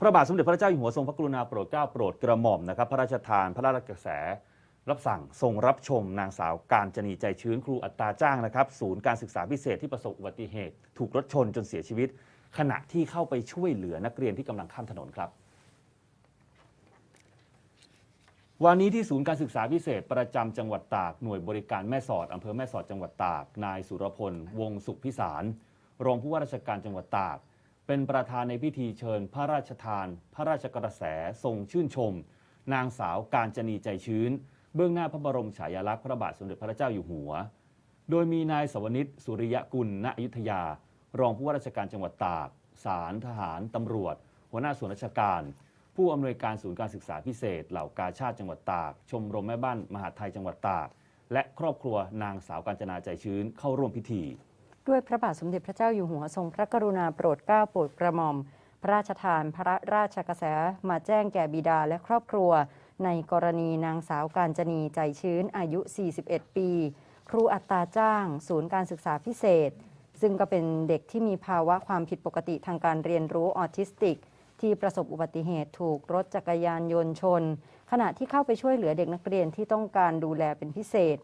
พระบาทสมเด็จพระเจ้าอยู่หัวทรงพระกรุณาโปรดเกล้าโปรดกระหม่อมนะครับพระราชทานพระราชกระแส รับสั่งทรงรับชมนางสาวการจนีใจชื้นครูอัตราจ้างนะครับ ศูนย์การศึกษาพิเศษที่ประสบอุบัติเหตุ ถูกรถชนจนเสียชีวิต ขณะที่เข้าไปช่วยเหลือนักเรียนที่กำลังข้ามถนนครับวันนี้ที่ศูนย์การศึกษาพิเศษประจำจังหวัดตาก หน่วยบริการแม่สอดอำเภอแม่สอดจังหวัดตาก นายสุรพล วงสุขพิสาร รองผู้ว่าราชการจังหวัดตาก เป็นประธานในพิธีเชิญพระราชทาน พระราชกระแสทรงชื่นชม นางสาวการจนีใจชื้น เบื้องหน้าพระบรมฉายาลักษณ์พระบาทสมเด็จพระเจ้าอยู่หัว โดยมีนายสวนิตสุริยกุลณอยุธยา รองผู้ว่าราชการจังหวัดตากศาลทหารตำรวจ หัวหน้าส่วนราชการ ผู้อำนวยการศูนย์การศึกษาพิเศษ เหล่ากาชาติจังหวัดตาก ชมรมแม่บ้านมหาไทยจังหวัดตาก และครอบครัวนางสาวกาญจนาใจชื้นเข้าร่วมพิธี ด้วยพระบาทสมเด็จพระเจ้าอยู่หัวทรงพระกรุณาโปรดเกล้าโปรดกระหม่อม พระราชทานพระราชกระแสมาแจ้งแก่บิดาและครอบครัว ในกรณีนางสาวการจนีใจชื้นอายุ 41 ปี ครูอัตราจ้าง ศูนย์การศึกษาพิเศษ ซึ่งก็เป็นเด็กที่มีภาวะความผิดปกติทางการเรียนรู้ออทิสติก ที่ประสบอุบัติเหตุถูกรถจักรยานยนต์ชน ขณะที่เข้าไปช่วยเหลือเด็กนักเรียนที่ต้องการดูแลเป็นพิเศษ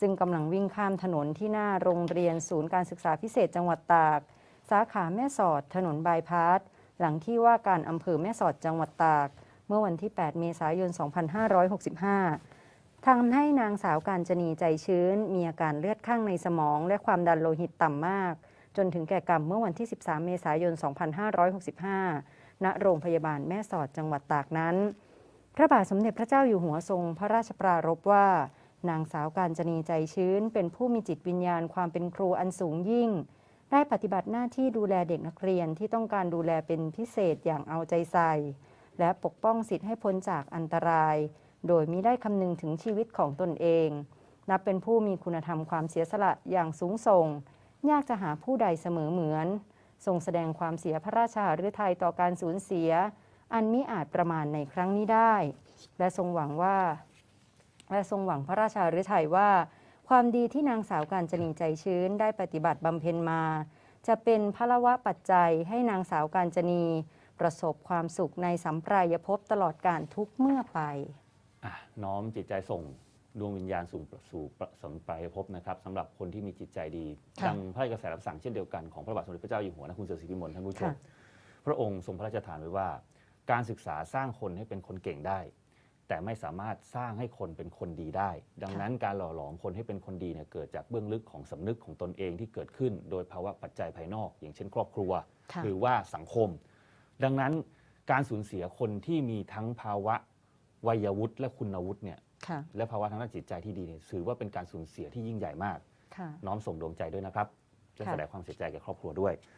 ซึ่งกำลังวิ่งข้ามถนนที่หน้าโรงเรียนศูนย์การศึกษาพิเศษจังหวัดตาก สาขาแม่สอดถนนบายพาสหลังที่ว่าการอำเภอแม่สอดจังหวัดตาก เมื่อวันที่ 8 เมษายน 2565ทำให้นางสาวการจนีใจชื้น มีอาการเลือดข้างในสมอง และความดันโลหิตต่ำมาก จนถึงแก่กรรมเมื่อวันที่ 13 เมษายน 2565 ณ โรงพยาบาลแม่สอดจังหวัดตากนั้น พระบาทสมเด็จพระเจ้าอยู่หัวทรงพระราชปรารภว่า นางสาวการจนีใจชื้น เป็นผู้มีจิตวิญญาณความเป็นครูอันสูงยิ่ง ได้ปฏิบัติหน้าที่ดูแลเด็กนักเรียนที่ต้องการดูแลเป็นพิเศษอย่างเอาใจใส่ และปกป้องสิทธิ์ให้พ้นจากอันตราย โดยมิได้คำนึงถึงชีวิตของตนเอง นับเป็นผู้มีคุณธรรมความเสียสละอย่างสูงส่ง ยากจะหาผู้ใดเสมอเหมือน ทรงแสดงความเสียพระราชาฤทัยต่อการสูญเสีย อันมิอาจประมาณในครั้งนี้ได้ และทรงหวังว่า และทรงหวังพระราชาฤทัยว่า ความดีที่นางสาวการจนีใจชื้นได้ปฏิบัติบำเพ็ญมา จะเป็นพลวะปัจจัยให้นางสาวการจนีประสบความสุขในสัมปรายภพตลอดการทุกเมื่อไปอะน้อมจิตใจส่งดวงวิญญาณสู่สู่ประสมปรายภพนะครับสำหรับคนที่มีจิตใจดีดังพระกระแสรับสั่งเช่นเดียวกันของพระบาทสมเด็จพระเจ้าอยู่หัวนะคุณเสือศรีพิมลท่านผู้ชมพระองค์ทรงพระราชทานไว้ว่า การศึกษาสร้างคนให้เป็นคนเก่งได้ แต่ไม่สามารถสร้างให้คนเป็นคนดีได้ ดังนั้นการหล่อหลอมคนให้เป็นคนดีเนี่ยเกิดจากเบื้องลึกของสำนึกของตนเองที่เกิดขึ้น โดยภาวะปัจจัยภายนอก อย่างเช่น ครอบครัวค่ะหรือว่าสังคม ดังนั้นการสูญเสียคนที่มีทั้งภาวะวัยวุฒิและคุณวุฒิเนี่ยค่ะและภาวะทางด้านจิตใจที่ดีเนี่ยถือว่าเป็นการสูญเสียที่ยิ่งใหญ่มากค่ะน้อมส่งดวงใจด้วยนะครับและค่ะแสดงความเสียใจแก่ครอบครัวด้วย